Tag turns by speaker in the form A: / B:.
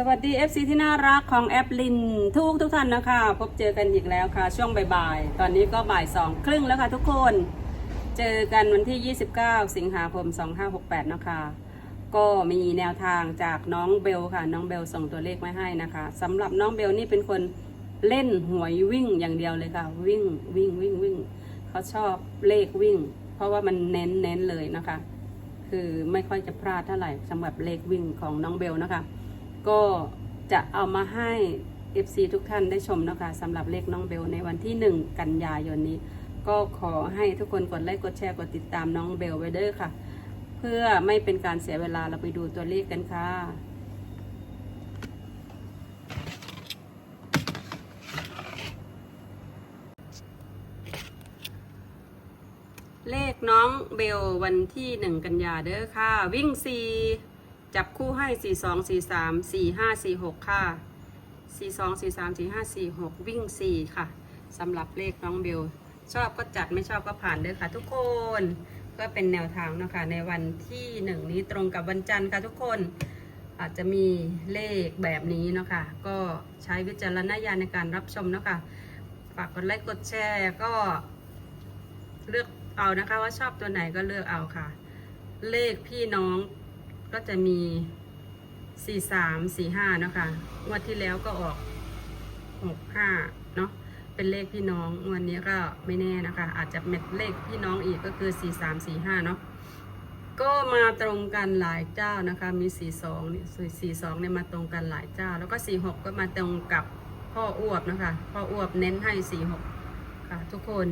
A: สวัสดี FC ที่น่ารักของแอปลินทุกทุกท่านนะคะ พบเจอกันอีกแล้วค่ะ ช่วงบ่ายๆ ตอนนี้ก็บ่ายสองครึ่งแล้วค่ะทุกคน เจอกันวันที่ 29 สิงหาคม 2568 นะคะ ก็มีแนวทางจากน้องเบลค่ะ น้องเบลส่งตัวเลขมาให้นะคะสำหรับน้องเบลนี่เป็นคนเล่นหวยวิ่งอย่างเดียวเลยค่ะ วิ่งวิ่งวิ่งวิ่งเขาชอบเลขวิ่ง เพราะว่ามันเน้นเน้นเลยนะคะ คือไม่ค่อยจะพลาดเท่าไหร่สำหรับเลขวิ่งของน้องเบลนะคะ ก็จะเอามาให้ FC ทุกท่านได้ชมนะคะสำหรับเลขน้องเบลในวันที่ 1 กันยายนนี้ ก็ขอให้ทุกคนกดไลค์กดแชร์กดติดตามน้องเบลไว้เด้อค่ะ เพื่อไม่เป็นการเสียเวลาเราไปดูตัวเลขกันค่ะเลขน้องเบลวันที่หนึ่งกันยาเด้อค่ะ วิ่งสี่ จับคู่ให้สี่สองสี่สามสี่ห้าสี่หกค่ะสี่สองสี่สามสี่ห้าสี่หกวิ่งสี่ค่ะสำหรับเลขน้องเบล ชอบก็จัดไม่ชอบก็ผ่านเด้อค่ะ ทุกคนก็เป็นแนวทางนะคะในวันที่หนึ่งนี้ตรงกับวันจันทร์ค่ะทุกคนอาจจะมีเลขแบบนี้นะคะก็ใช้วิจารณญาณในการรับชมนะคะฝากกดไลค์กดแชร์ก็เลือกเอานะคะว่าชอบตัวไหนก็เลือกเอาค่ะ เลขพี่น้อง ก็จะมี 4 3 4 5เนาะคะงวดที่แล้วก็ออก 6 5เนาะเป็นเลขพี่น้องงวันนี้ก็ไม่แน่นะคะ อาจจะเป็นเลขพี่น้องอีกก็คือ 4 3 4 5เนาะก็มาตรงกันหลายเจ้านะคะ มี 42นี่42เนี่ยมาตรงกันหลายเจ้า แล้วก็ 46 ก็มาตรงกับพ่ออ้วบนะคะ พ่ออ้วบเน้นให้ 46 ค่ะ ทุกคน